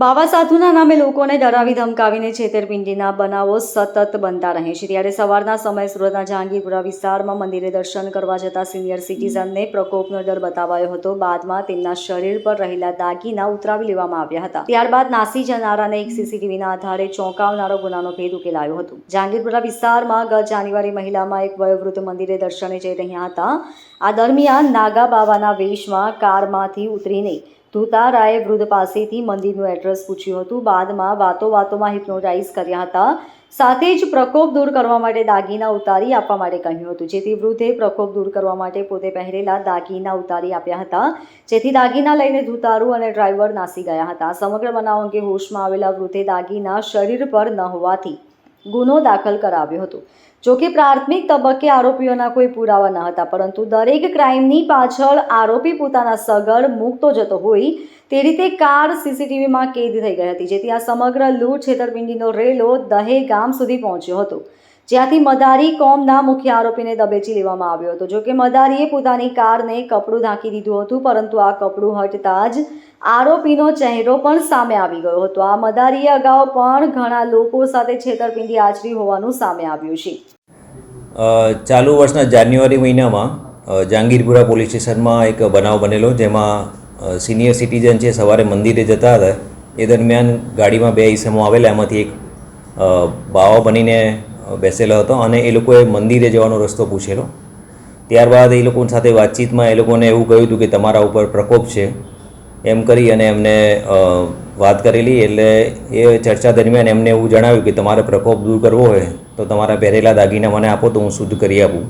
બાવા સાધુના નામે લોકોને ડરાવી ધમકાવીને છેતરપિંડીના બનાવો સતત બનતા રહે છે. ત્યારે સવારના સમયે સુરતના જહાંગીરપુરા વિસ્તારમાં મંદિરે દર્શન કરવા જતા સિનિયર સિટીઝનને પ્રકોપનો ડર બતાવાયો હતો. બાદમાં તેમના શરીર પર રહેલા દાગીના ઉતરાવી લેવામાં આવ્યા હતા. ત્યારબાદ નાસી જનારાને એક સીસીટીવીના આધારે ચોંકાવનારો ગુનાનો ભેદ ઉકેલાયો હતો. જહાંગીરપુરા વિસ્તારમાં ગત જાન્યુઆરી મહિલામાં એક વયોવૃદ્ધ મંદિરે દર્શને જઈ રહ્યા હતા. આ દરમિયાન નાગા બાવાના વેશમાં કારમાંથી ઉતરીને ધુતારાએ વૃદ્ધ પાસેથી મંદિરનું એડ્રેસ પૂછ્યું હતું. બાદમાં વાતો વાતોમાં હિપ્નોટાઇઝ કર્યા હતા. સાથે જ પ્રકોપ દૂર કરવા માટે દાગીના ઉતારી આપવા માટે કહ્યું હતું. જેથી વૃદ્ધે પ્રકોપ દૂર કરવા માટે પોતે પહેરેલા દાગીના ઉતારી આપ્યા હતા. જેથી દાગીના લઈને ધૂતારુ અને ડ્રાઈવર નાસી ગયા હતા. સમગ્ર બનાવ અંગે હોશમાં આવેલા વૃદ્ધે દાગીના શરીર પર ન હોવાથી ગુનો દાખલ કરાવ્યો હતો. જોકે પ્રાથમિક તબક્કે આરોપીઓના કોઈ પુરાવા ન હતા, પરંતુ દરેક ક્રાઇમની પાછળ આરોપી પોતાના સગળ મૂકતો જતો હોય તે રીતે કાર સીસીટીવીમાં કેદ થઈ ગઈ હતી, જેથી આ સમગ્ર લૂંટ છેતરપિંડીનો રેલો દહે ગામ સુધી પહોંચ્યો હતો. જ્યાંથી મદારી કોમના મુખ્ય આરોપીને દબેચી લેવામાં આવ્યો હતો. જોકે મદારીએ પોતાની કારને કપડું ઢાંકી દીધું હતું, પરંતુ આ કપડું હટતા જ આરોપીનો ચહેરો પણ સામે આવી ગયો હતો. આ મદારીએ અગાઉ પણ ઘણા લોકો સાથે છેતરપિંડી આચરી હોવાનું સામે આવ્યું છે. ચાલુ વર્ષના જાન્યુઆરી મહિનામાં જહાંગીરપુરા પોલીસ સ્ટેશનમાં એક બનાવ બનેલો, જેમાં સિનિયર સિટીઝન છે, સવારે મંદિરે જતા હતા. એ દરમિયાન ગાડીમાં બે ઈસમો આવેલા, એમાંથી એક બાવા બનીને બેસેલો હતો અને એ લોકોએ મંદિરે જવાનો રસ્તો પૂછેલો. ત્યારબાદ એ લોકો સાથે વાતચીતમાં એ લોકોને એવું કહ્યું હતું કે તમારા ઉપર પ્રકોપ છે, એમ કરી અને એમને વાત કરેલી એટલે એ ચર્ચા દરમિયાન એમને એવું જણાવ્યું કે તમારે પ્રકોપ દૂર કરવો હોય તો તમારા પહેરેલા દાગીના મને આપો તો હું શુદ્ધ કરી આપું.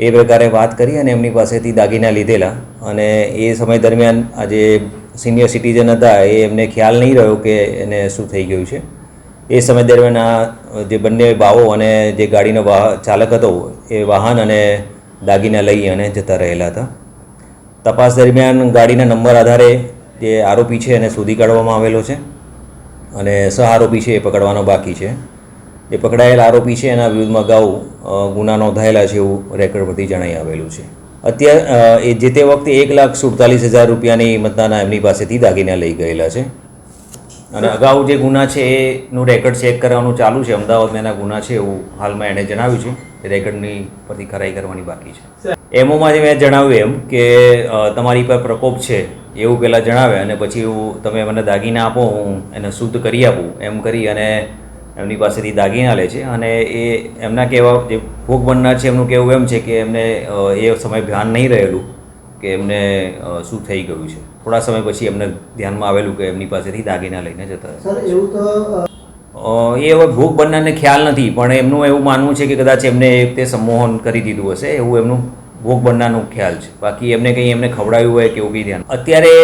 એ પ્રકારે વાત કરી અને એમની પાસેથી દાગીના લીધેલા અને એ સમય દરમિયાન આ જે સિનિયર સિટીઝન હતા એ એમને ખ્યાલ નહીં રહ્યો કે એને શું થઈ ગયું છે. એ સમય દરમિયાન આ જે બંને બાવો અને જે ગાડીનો વાહ, ચાલક હતો, એ વાહન અને દાગીના લઈ અને જતા રહેલા હતા. તપાસ દરમિયાન ગાડીના નંબર આધારે જે આરોપી છે એને શોધી કાઢવામાં આવેલો છે અને સહ આરોપી છે એ પકડવાનો બાકી છે. જે પકડાયેલ આરોપી છે એના વિરુદ્ધમાં અગાઉ ગુના નોંધાયેલા છે એવું રેકોર્ડ પરથી જણાઈ આવેલું છે. અત્યારે એ જે તે વખતે એક લાખ સુડતાલીસ હજાર રૂપિયાની મતદાના એમની પાસેથી દાગીના લઈ ગયેલા છે. અને અગાઉ જે ગુના છે, એનું રેકોર્ડ ચેક કરવાનું ચાલુ છે. અમદાવાદમાં એના ગુના છે એવું હાલમાં એણે જણાવ્યું છે. રેકોર્ડની પરથી ખરાઈ કરવાની બાકી છે. એમોમાં જે મેં જણાવ્યું એમ કે તમારી પર પ્રકોપ છે, એવું પહેલાં જણાવે અને પછી એવું તમે મને દાગીના આપો, હું એને શુદ્ધ કરી આપું, એમ કરી અને એમની પાસેથી દાગીના લે છે. અને એ એમના કહેવા જે ભોગ બનનાર છે, એમનું કહેવું એમ છે કે એમને એ સમય ધ્યાન નહીં રહેલું. કે એમને શું થઈ ગયું છે? થોડા સમય પછી એમને ધ્યાનમાં આવેલું કે એમની પાસેથી દાગીના લઈને જતા સર એવું તો એ હવે ભોગ બનનારને ખ્યાલ નથી પણ એમનું એવું માનવું છે કે કદાચ એમને એ વખતે સંમોહન કરી દીધું હશે એવું એમનું ભોગ બનનારનું ખ્યાલ છે. બાકી એમને કંઈ એમને ખવડાવ્યું હોય કે એવું બી ધ્યાન. અત્યારે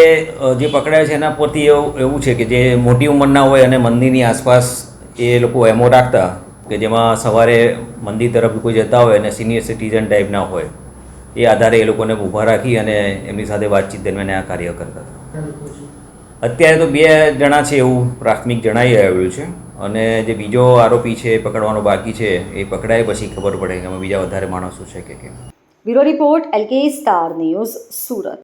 જે પકડાય છે એના પરથી એવું એવું છે કે જે મોટી ઉંમરના હોય અને મંદિરની આસપાસ એ લોકો એમો રાખતા કે જેમાં સવારે મંદિર તરફ કોઈ જતા હોય અને સિનિયર સિટીઝન ટાઈપના હોય. એ આધારે એ લોકોને ઊભા રાખી અને એમની સાથે વાતચીત દરમિયાન આ કાર્ય કરતા હતા. અત્યારે તો બે જણા છે એવું પ્રાથમિક જણાઈ આવ્યું છે અને જે બીજો આરોપી છે એ પકડવાનો બાકી છે એ પકડાય પછી ખબર પડે કે એમાં બીજા વધારે માણસો છે કે કેમ. Bureau report L K star news Surat.